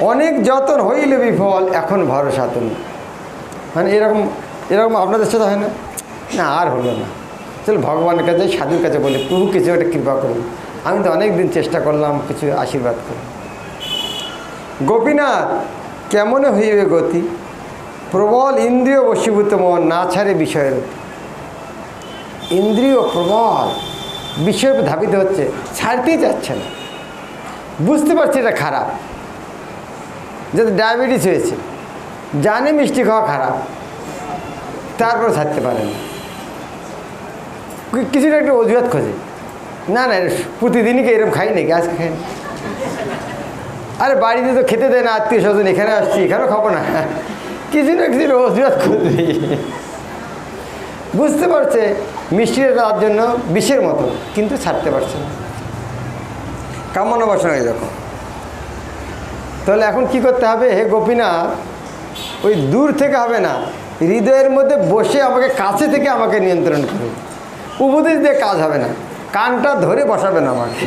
অনেক যতন হইলে বিফল, এখন ভরসা তুমি। মানে এরকম এরকম আপনাদের সাথে হয় না? না, আর হলো না। চল, ভগবানের কাছে, সাধুর কাছে বলি, প্রভু কিছু একটা কৃপা করুন। আমি তো অনেক দিন চেষ্টা করলাম, কিছু আশীর্বাদ করুন। গোপীনাথ, কেমনে হইবে গতি? প্রবল ইন্দ্রিয় বশীভূত মন না ছাড়ে বিষয়ের ইন্দ্রিয় প্রবল, বিষয়ের ধাবিত হচ্ছে, ছাড়তেই যাচ্ছে না। বুঝতে পারছি এটা খারাপ। যাতে ডায়াবেটিস হয়েছে, জানে মিষ্টি খাওয়া খারাপ, তারপর ছাড়তে পারে না। কিছুটা একটু অজুহাত খোঁজে। না না, প্রতিদিনই এরকম খাই নাকি? আজকে খাই আরে, বাড়িতে তো খেতে দেয় না, আত্মীয় স্বজন, এখানে আসছি, এখানেও খাব না। কিছু না কিছু অজুহাত খুঁজবে বুঝতে পারছে, মিষ্টিটা তার জন্য বিষের মতো কিন্তু ছাড়তে পারছে না। কামনা বাসনা এরকম তাহলে এখন কি করতে হবে? হে গোপীনাথ, ওই দূর থেকে হবে না। হৃদয়ের মধ্যে বসে আমাকে কাছে থেকে আমাকে নিয়ন্ত্রণ করুন উপদেশ দিয়ে কাজ হবে না। কানটা ধরে বসাবেন আমাকে।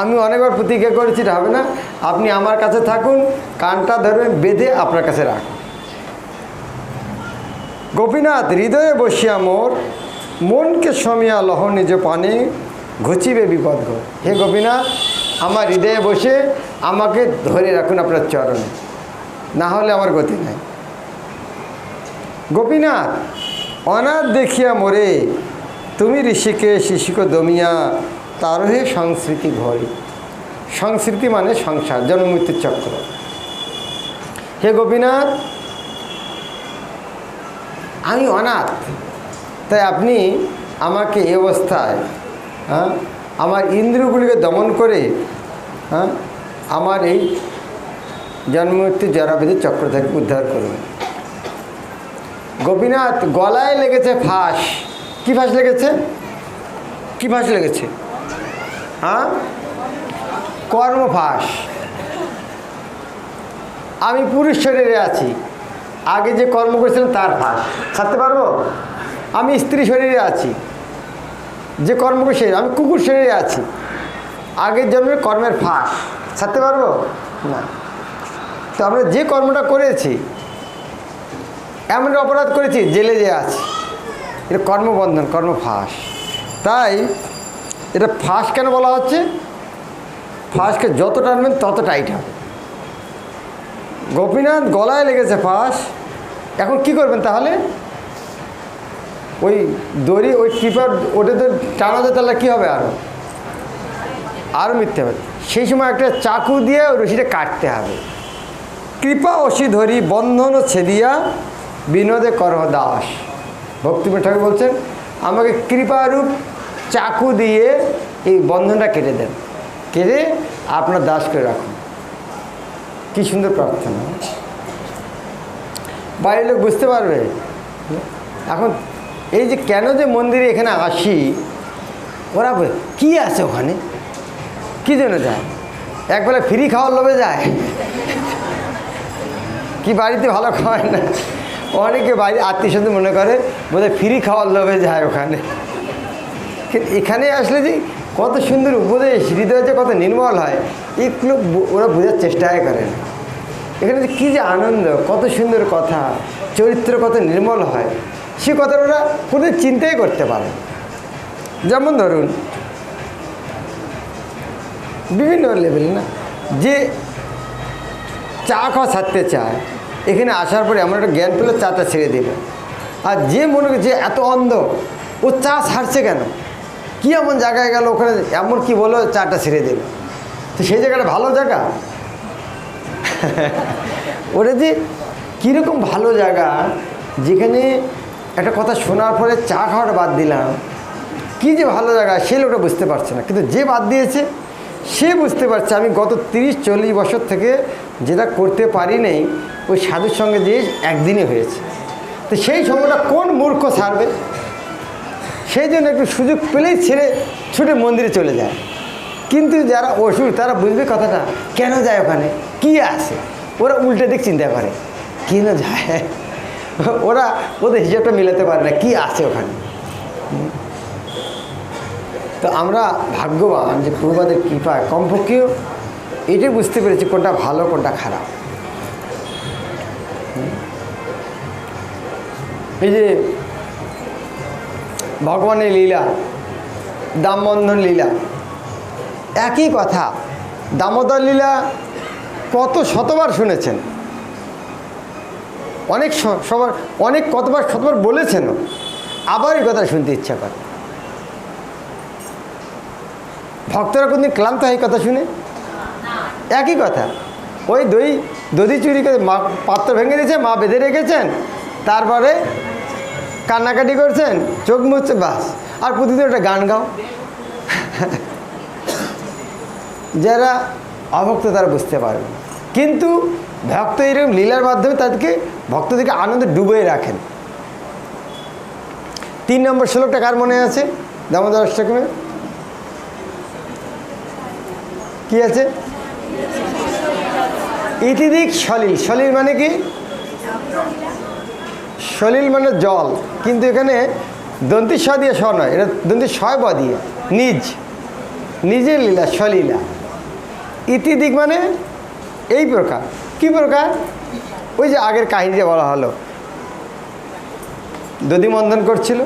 আমি অনেকবার প্রতিজ্ঞা করেছি হবে না। আপনি আমার কাছে থাকুন, কানটা ধরবেন বেঁধে আপনার কাছে রাখুন। গোপীনাথ, হৃদয়ে বসিয়া মোর, মনকে সমিয়া লহ নিজ পানে, ঘুচিবে বিপদ হে গোপীনাথ আমার হৃদয়ে বসে আমাকে ধরে রাখুন আপনার চরণে। না হলে আমার গতি নাই। গোপীনাথ, অনাথ দেখিয়া মোরে তুমি ঋষিকে শিশুক দমিয়া, তারহে সংস্কৃতি ঘরে। সংস্কৃতি মানে সংসার জন্ম মৃত্যুর চক্র। হে গোপীনাথ, আমি অনাথ, তাই আপনি আমাকে এ অবস্থায় হ্যাঁ আমার ইন্দ্রগুলিকে দমন করে হ্যাঁ? আমার এই জন্মমৃত্যু জরাবেদের চক্র থেকে উদ্ধার করুন। গোপীনাথ, গলায় লেগেছে ফাঁস। কি ফাঁস লেগেছে? কি ফাঁস লেগেছে? হ্যাঁ? কর্মফাঁস। আমি পুরুষ শরীরে আছি। আগে যে কর্ম করেছিলাম তার ফাঁস। ছাড়তে পারব? আমি স্ত্রী শরীরে আছি। যে কর্ম করছি, আমি কুকুর শরীরে আছি। আগের জন্মের কর্মের ফাঁস। ছাড়তে পারব? না। তো আমরা যে কর্মটা করেছি এমন অপরাধ করেছি, জেলে যে আছি। এটা কর্মবন্ধন কর্ম কর্মফাঁস। তাই এটা ফাঁস কেন বলা হচ্ছে? ফাঁসকে যত টানবেন তত টাইট হবে গোপীনাথ গলায় লেগেছে ফাঁস। এখন কি করবেন তাহলে? ওই দড়ি, ওই টিপার ওটা তো টানাতে তাহলে কী হবে আরও আরও মিথ্যে হবে। সেই সময় একটা চাকু দিয়ে রশিটা কাটতে হবে। কৃপা অসি ধরি বন্ধন ছেদিয়া বিনোদে করহ দাস। ভক্তিম ঠাকুর বলছেন, আমাকে কৃপারূপ চাকু দিয়ে এই বন্ধনটা কেটে দেন। কেটে আপনার দাস করে রাখুন। কী সুন্দর প্রার্থনা। বাড়ির লোক বুঝতে পারবে। এখন এই যে কেন যে মন্দিরে এখানে আসি, ওরা কি আছে ওখানে? কি জন্য যায়? একবেলা ফ্রি খাওয়ার লোভে যায়? কি বাড়িতে ভালো খাওয়ায় না? অনেকে বাড়ি আত্মীয় স্বজন মনে করে, বোধহয় ফ্রি খাওয়ার লোভে যায় ওখানে। এখানে আসলে যে কত সুন্দর উপদেশ, হৃদয় যে কত নির্মল হয়, এগুলো ওরা বোঝার চেষ্টাই করে না। এখানে যে কী যে আনন্দ, কত সুন্দর কথা, চরিত্র কত নির্মল হয়, সে কথাটা ওরা কোনো চিন্তাই করতে পারে যেমন ধরুন বিভিন্ন লেভেল না? যে চা খাওয়া ছাড়তে চায়, এখানে আসার পরে এমন একটা জ্ঞান পেলে, চাটা ছেড়ে দিল। আর যে মনে যে এত অন্ধ, ও চা ছাড়ছে কেন? কি এমন জায়গায় গেল ওখানে, এমন কি বলো চাটা ছেড়ে দিল। তো সেই জায়গাটা ভালো জায়গা? ওটা যে কীরকম ভালো জায়গা, যেখানে একটা কথা শোনার পরে চা খাওয়াটা বাদ দিলাম। কি যে ভালো জায়গা, সে লোকটা বুঝতে পারছে না। কিন্তু যে বাদ দিয়েছে সে বুঝতে পারছে আমি গত তিরিশ চল্লিশ বছর থেকে যেটা করতে পারি নেই, ওই সাধুর সঙ্গে যে একদিনই হয়েছে। তো সেই সময়টা কোন মূর্খ ছাড়বে? সেই জন্য একটু সুযোগ পেলেই ছেড়ে ছুটে মন্দিরে চলে যায়। কিন্তু যারা অসুর, তারা বুঝবে কথাটা, কেন যায় ওখানে? কি আছে? ওরা উল্টে দিক চিন্তা করে, কেন যায়? ওরা ওদের হিসাবটা মিলাতে পারে না, কি আছে ওখানে? তো আমরা ভাগ্যবান যে পূর্বাদের কৃপায় কমপক্ষেও এটাই বুঝতে পেরেছি কোনটা ভালো, কোনটা খারাপ। এই যে ভগবানের লীলা, দামবন্ধন লীলা, একই কথা, দামোদর লীলা কত শতবার শুনেছেন? অনেক সবার, অনেক কতবার, শতবার বলেছেন আবার এই কথা শুনতে ইচ্ছা করে। ভক্তরা কোনদিন ক্লান্ত হয় কথা শুনে? একই কথা। ওই দই, দধি চুরি করে মা, পাত্র ভেঙে দিয়েছে, মা বেঁধে রেখেছেন, তারপরে কান্নাকাটি করছেন, চোখ মুছছে, বাস। আর প্রতিদিন একটা গান গাও। যারা অভক্ত তারা বুঝতে পারবে। কিন্তু ভক্ত এরকম লীলার মাধ্যমে তাদেরকে, ভক্তদেরকে আনন্দে ডুবে রাখেন। তিন নম্বর শ্লোকটা কার মনে আছে? দামোদর অষ্টকমে কি আছে? ইতিদিক সলিল। সলিল মানে কি? সলিল মানে জল। কিন্তু এখানে দন্তি স দিয়ে স নয়, এটা দন্তি ছয় ব দিয়ে, নিজ। নিজের লীলা, সলীলা। ইতিদিক মানে এই প্রকার। কি প্রকার? ওই যে আগের কাহিনীতে বলা হলো। দধি মন্থন করছিল,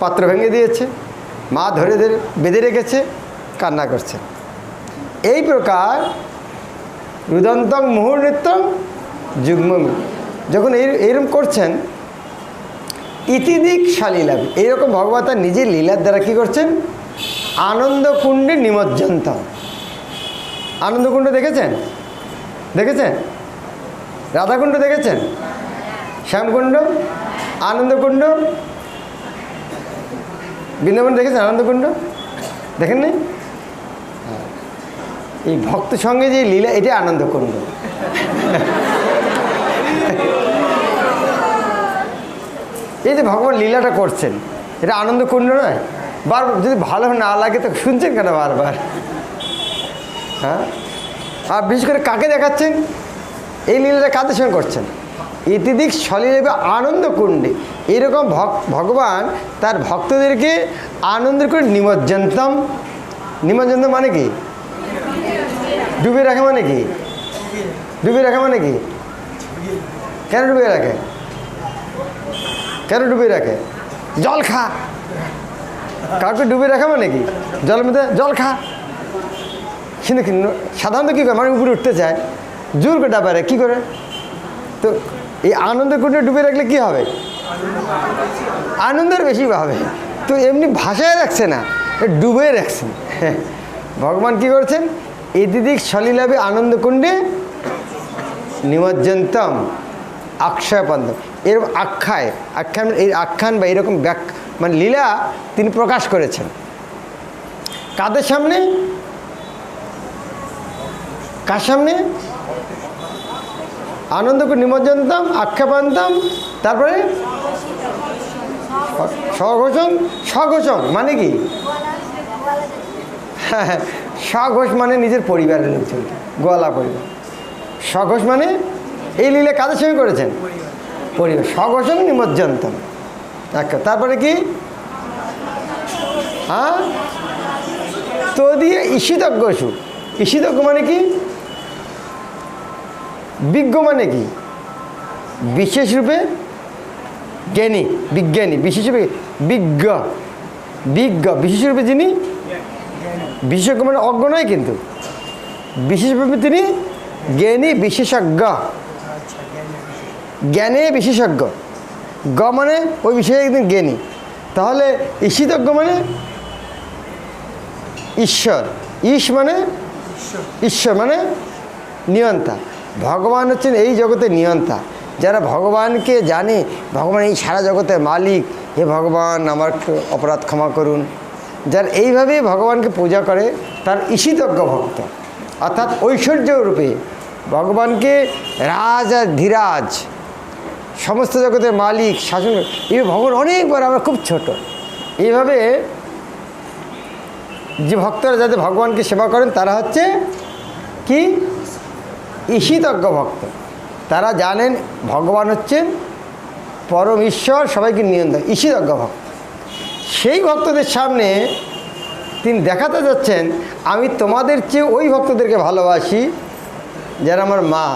পাত্র ভেঙে দিয়েছে, মা ধরে ধরে বেঁধে রেখেছে কান্না করছেন এই প্রকার রুদন্তং, মুহুর্নিত্যং যুগ্মমি যখন এই, এইরকম করছেন, ইতিদিক শালীলাভ। এইরকম ভগবতা নিজের লীলার দ্বারা কী করছেন? আনন্দকুণ্ডে নিমজ্জন্ত। আনন্দকুণ্ড দেখেছেন? দেখেছেন? রাধাকুণ্ড দেখেছেন? শ্যামকুণ্ড? আনন্দকুণ্ড? বৃন্দাবন দেখেছেন আনন্দকুণ্ড? দেখেন নি হ্যাঁ। এই ভক্ত সঙ্গে যে লীলা এটা আনন্দকুণ্ড এই যে ভগবান লীলাটা করছেন, এটা আনন্দকুণ্ড নয় বারবার যদি ভালো না লাগে তো শুনছেন কেন বারবার? হ্যাঁ? আর বিশেষ করে কাকে দেখাচ্ছেন? এই লীলাটা কাদের সঙ্গে করছেন? ইতিদিক সলীলেবে আনন্দ কুণ্ডে। এরকম ভক- ভগবান তার ভক্তদেরকে আনন্দ করে নিমজ্জন্তম। নিমজ্জন্ত মানে কি? ডুবে রাখে মানে কি? ডুবিয়ে রাখে মানে কি? কেন ডুবিয়ে রাখে? কেন ডুবিয়ে রাখে? জল খা। কাউকে ডুবিয়ে রাখা মানে কি? জলের মধ্যে জল খা। কিন্তু সাধারণত কী করে? মানে উপরে উঠতে চায়, জোর করে ডাবারে কী করে? তো এই আনন্দ কুণ্ডে ডুবে রাখলে কি হবে? আনন্দের বেশি হবে। তো এমনি ভাষায় রাখছে না ডুবে রাখছেন ভগবান কি করছেন? এদিদিক সলীলাভে আনন্দ কুণ্ডে নিমজ্জন্তম আক্ষয়পন্দম এরকম আখ্যায়, আখ্যান এই আখ্যান বা এরকম ব্যাক মানে লীলা তিনি প্রকাশ করেছেন। কাদের সামনে? কার সামনে? আনন্দকে নিমজ্জনতাম, আক্ষেপান্তাম, তারপরে স্বঘোষণ স্বঘোষণ মানে কি? হ্যাঁ। স্বঘোষ মানে নিজের পরিবারের লোকজন, গোয়ালা পরিবার। স্বঘোষ মানে এই লীলা কাদের সঙ্গে করেছেন? পরিবার। স্বঘোষণ নিমজ্জন্তম আচ্ছা তারপরে কি? হ্যাঁ? তো দিয়ে ঈশিতজ্ঞ সু। ঈশিতজ্ঞ মানে কি? বিজ্ঞ মানে কি? বিশেষ রূপে জ্ঞানী, বিজ্ঞানী। বিশেষ রূপে বিজ্ঞ। বিজ্ঞ। বিশেষ রূপে যিনি বিশেষজ্ঞ মানে অজ্ঞ নয় কিন্তু। বিশেষভাবে তিনি জ্ঞানী বিশেষজ্ঞ। জ্ঞানে বিশেষজ্ঞ। গ মানে ওই বিষয়ে একদিন জ্ঞানী। তাহলে ঈশিতজ্ঞ মানে ঈশ্বর। ঈশ মানে ঈশ্বর মানে নিয়ন্তা। ভগবান হচ্ছেন এই জগতে নিয়ন্তা। যারা ভগবানকে জানে, ভগবান এই সারা জগতের মালিক, হে ভগবান আমার অপরাধ ক্ষমা করুন। যারা এইভাবে ভগবানকে পূজা করে, তার ঈশিতজ্ঞ ভক্ত। অর্থাৎ ঐশ্বর্য রূপে ভগবানকে রাজ আর ধীরাজ, সমস্ত জগতের মালিক, শাসন এই ভগবান অনেকবার আমরা খুব ছোট। এইভাবে যে ভক্তরা যাতে ভগবানকে সেবা করেন, তারা হচ্ছে কি? ঈশিতজ্ঞ ভক্ত। তারা জানেন ভগবান হচ্ছেন পরম ঈশ্বর, সবাইকে নিয়ন্ত্রণ, ঈশিতজ্ঞ ভক্ত। সেই ভক্তদের সামনে তিনি দেখাতে যাচ্ছেন, আমি তোমাদের চেয়ে ওই ভক্তদেরকে ভালোবাসি যারা আমার মা।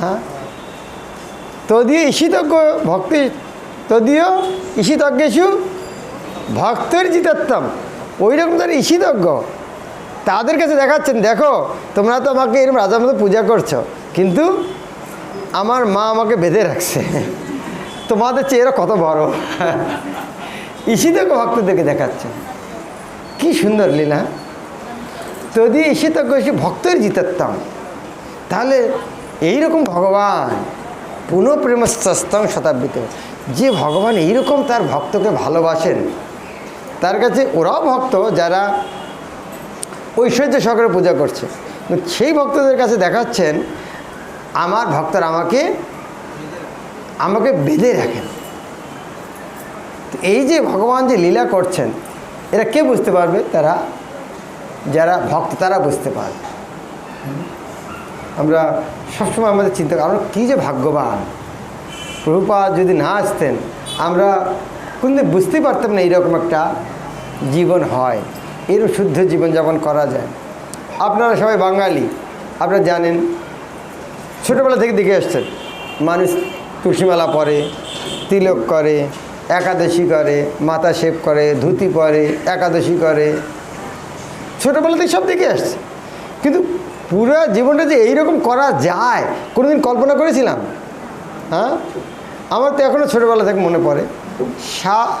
হ্যাঁ? তদীয় ঈশিতজ্ঞ ভক্তি, তদীয় ঈশিতজ্ঞেশু ভক্তের জিতাত্তম। ওই রকম তারা ঈশিতজ্ঞ তাদের কাছে দেখাচ্ছেন, দেখো, তোমরা তো আমাকে এরকম রাজার মতো পূজা করছ, কিন্তু আমার মা আমাকে বেঁধে রাখছে। তোমাদের চেয়ে এরা কত বড়? ঈশিতজ্ঞ ভক্তদেরকে দেখাচ্ছে। কি সুন্দর লীলা। যদি ঈশিতজ্ঞ এসে ভক্তের জিতাত্তম, তাহলে এইরকম ভগবান পুনঃ প্রেমস্তম শতাব্দীতে। যে ভগবান এইরকম তার ভক্তকে ভালোবাসেন, তার কাছে ওরাও ভক্ত যারা ঐশ্বর্য সহকারে পূজা করছে। সেই ভক্তদের কাছে দেখাচ্ছেন, আমার ভক্তরা আমাকে আমাকে বেঁধে রাখেন। তো এই যে ভগবান যে লীলা করছেন, এরা কে বুঝতে পারবে? তারা, যারা ভক্ত, তারা বুঝতে পারবে। আমরা সবসময় আমাদের চিন্তা আমরা কী যে ভাগ্যবান। প্রভুপাদ যদি না আসতেন, আমরা কোনদিন বুঝতেই পারতাম না এইরকম একটা জীবন হয়। এরও শুদ্ধ জীবনযাপন করা যায়। আপনারা সবাই বাঙালি, আপনারা জানেন, ছোটোবেলা থেকে দেখে আসছেন মানুষ তুলসীমালা পরে, তিলক করে একাদশী করে, মাথা শেপ করে, ধুতি পরে, একাদশী করে। ছোটোবেলা থেকে সব দেখে আসছে। কিন্তু পুরো জীবনটা যে এইরকম করা যায়, কোনোদিন কল্পনা করেছিলাম? হ্যাঁ? আমার তো এখনও ছোটোবেলা থেকে মনে পড়ে। সা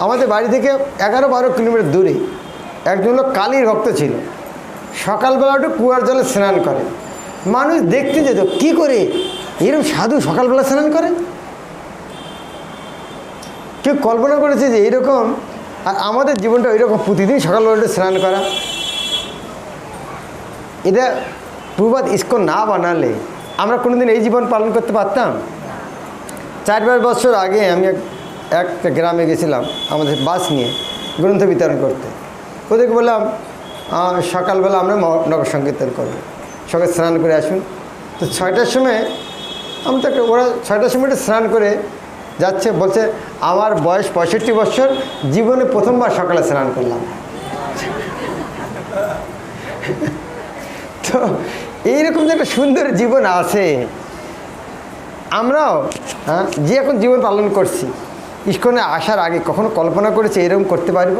আমাদের বাড়ি থেকে এগারো বারো কিলোমিটার দূরে একজন লোক কালীর ভক্ত ছিল। সকালবেলা একটু কুয়ার জলে স্নান করে। মানুষ দেখতে যেত, কি করে? এরকম সাধু সকালবেলা স্নান করে? কেউ কল্পনা করেছে যে এইরকম আর আমাদের জীবনটা ওইরকম প্রতিদিন একটু স্নান করা। এটা প্রবাদ ইস্কন না বানালে আমরা কোনোদিন এই জীবন পালন করতে পারতাম? চার পাঁচ বছর আগে আমি এক, একটা গ্রামে গেছিলাম আমাদের বাস নিয়ে, গ্রন্থ বিতরণ করতে। ওদেরকে বললাম সকালবেলা আমরা নগর সংকীর্তন করব। সকালে স্নান করে আসুন। তো ছয়টার সময় আমি তো ওরা ছয়টার সময় স্নান করে যাচ্ছে, বলছে, আমার বয়স পঁয়ষট্টি বছর, জীবনে প্রথমবার সকালে স্নান করলাম। তো এইরকম যে একটা সুন্দর জীবন আছে। আমরাও হ্যাঁ যে এখন জীবন পালন করছি, ইস্কনে আসার আগে কখনো কল্পনা করেছি এরকম করতে পারব?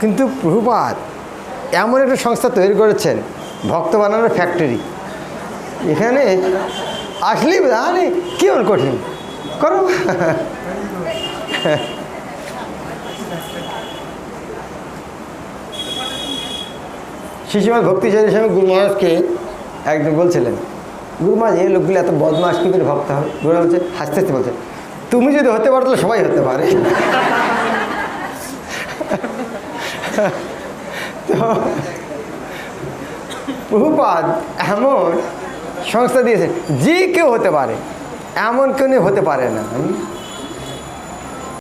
কিন্তু প্রভুপাত এমন একটা সংস্থা তৈরি করেছেন, ভক্ত বানানোর ফ্যাক্টরি এখানে আসলেই আরে কি এমন কঠিন? করো। শিশুমার ভক্তিচারীর সঙ্গে গুরু মহারাজকে একদিন বলছিলেন, গুরু মহারাজ, এই লোকগুলো এত বদমাস কী করে ভক্ত হবে? গুরু বলছে, হাসতে হাসতে বলছে, তুমি যদি হতে পারো, তাহলে সবাই হতে পারে। তো প্রভুপাদ এমন সংস্থা দিয়েছে, যে কেউ হতে পারে এমন কেউ হতে পারে না?